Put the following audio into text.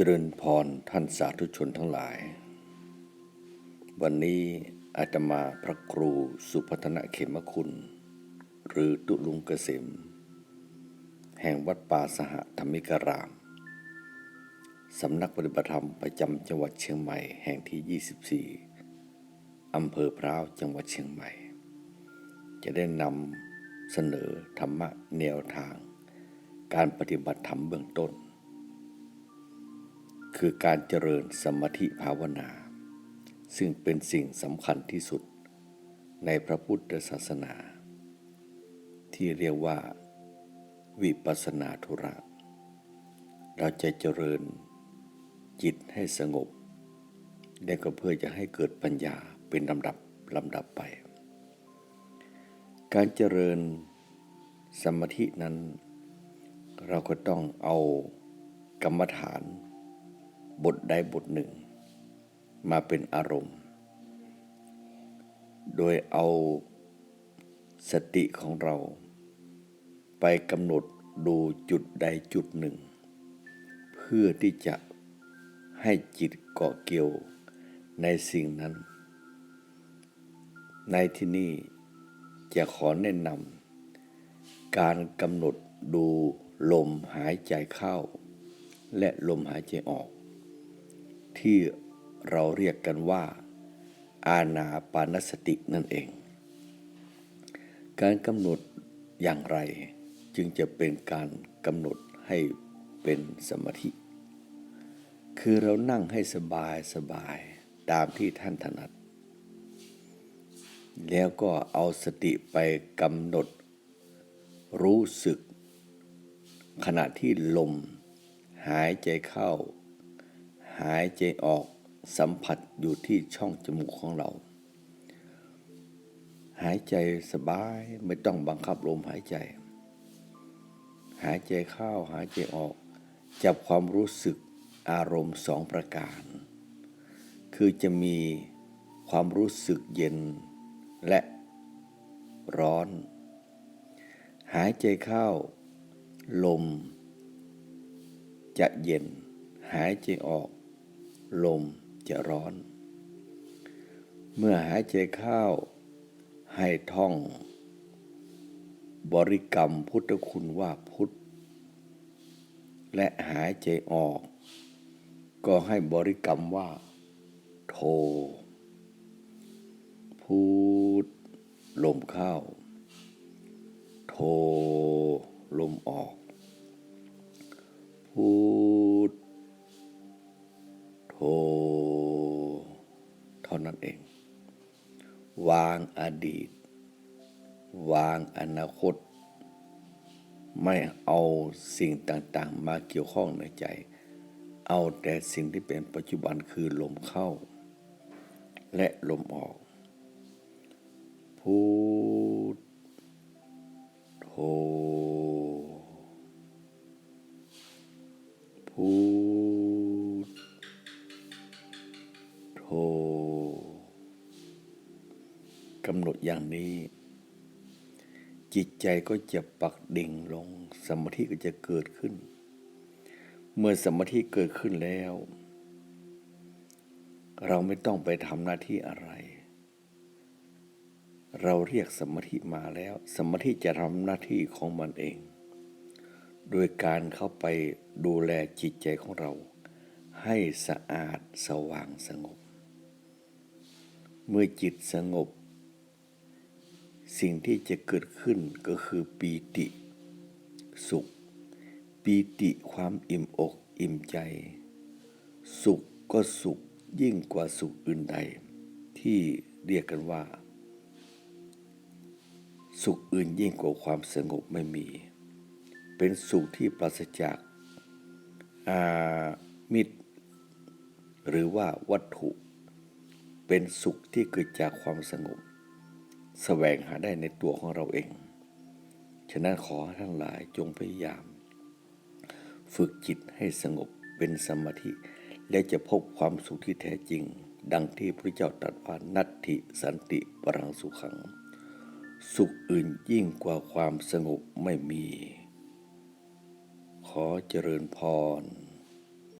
เจริญพรท่านสาธุชนทั้งหลาย วันนี้อาตมาพระครูสุพัฒนเขมคุณ หรือตุลุงเกษม แห่งวัดป่าสหธรรมิการาม สำนักปฏิบัติธรรมประจำจังหวัดเชียงใหม่แห่งที่ 24 อำเภอพร้าวจังหวัดเชียงใหม่ จะได้นำเสนอธรรมะแนวทาง การปฏิบัติธรรมเบื้องต้น คือการเจริญสมาธิภาวนา ซึ่งเป็นสิ่งสำคัญที่สุดในพระพุทธศาสนา ที่เรียกว่า วิปัสสนาธุระ เราจะเจริญจิตให้สงบ และก็เพื่อจะให้เกิดปัญญาเป็นลำดับลำดับไป การเจริญสมาธินั้น เราก็ต้องเอากรรมฐาน บทใดบทหนึ่ง มาเป็นอารมณ์ โดยเอาสติของเรา ไปกำหนดดูจุดใดจุดหนึ่ง เพื่อที่จะให้จิตเกาะเกี่ยวในสิ่งนั้น ในที่นี้จะขอแนะนำการกำหนดดูลมหายใจเข้า และลมหายใจออก ที่เราเรียกกันว่า อาณาปานสตินั่นเอง การกำหนดอย่างไรจึงจะเป็นการกำหนดให้เป็นสมาธิ คือเรานั่งให้สบายสบายตามที่ท่านถนัด แล้วก็เอาสติไปกำหนด รู้สึก ขณะที่ลม หายใจเข้าายใจออกสัมผัสอยู่ที่ช่องจมูกของเรา หายใจสบายไม่ต้องบังคับลมหายใจ หายใจเข้าหายใจออก จับความรู้สึกอารมณ์สองประการ คือจะมีความรู้สึกเย็นและร้อน หายใจเข้า ลม จะเย็น หายใจออก ลมจะร้อน เมื่อหายใจเข้าให้ท่อง บริกรรมพุทธคุณว่าพุทธ และหายใจออก ก็ให้บริกรรมว่า โทพูดลมเข้า นั้นเอง วางอดีต วางอนาคต ไม่เอาสิ่งต่างๆ มาเกี่ยวข้องในใจ เอาแต่สิ่งที่เป็นปัจจุบันคือลมเข้า และลมออก พูดโทพู กำหนดอย่างนี้ จิตใจก็จะปักดิ่งลง สมาธิก็จะเกิดขึ้น เมื่อสมาธิเกิดขึ้นแล้ว เราไม่ต้องไปทำหน้าที่อะไร เราเรียกสมาธิมาแล้ว สมาธิจะทำหน้าที่ของมันเอง โดยการเข้าไปดูแลจิตใจของเรา ให้สะอาดสว่างสงบเมื่อจิตสงบ สิ่งที่จะเกิดขึ้นก็คือปีติ สุข ปีติความอิ่มอกอิ่มใจ สุขก็สุขยิ่งกว่าสุขอื่นใด ที่เรียกกันว่า สุขอื่นยิ่งกว่าความสงบไม่มี เป็นสุขที่ปราศจากอามิตร หรือว่าวัตถุ เป็นสุขที่เกิดจากความสงบ แสวงหาได้ในตัวของเราเอง ฉะนั้นขอท่านหลายจงพยายาม ฝึกจิตให้สงบเป็นสมาธิ และจะพบความสุขที่แท้จริง ดังที่พระเจ้าตรัสว่านัตถิสันติปรังสุขัง สุขอื่นยิ่งกว่าความสงบไม่มี ขอเจริญพร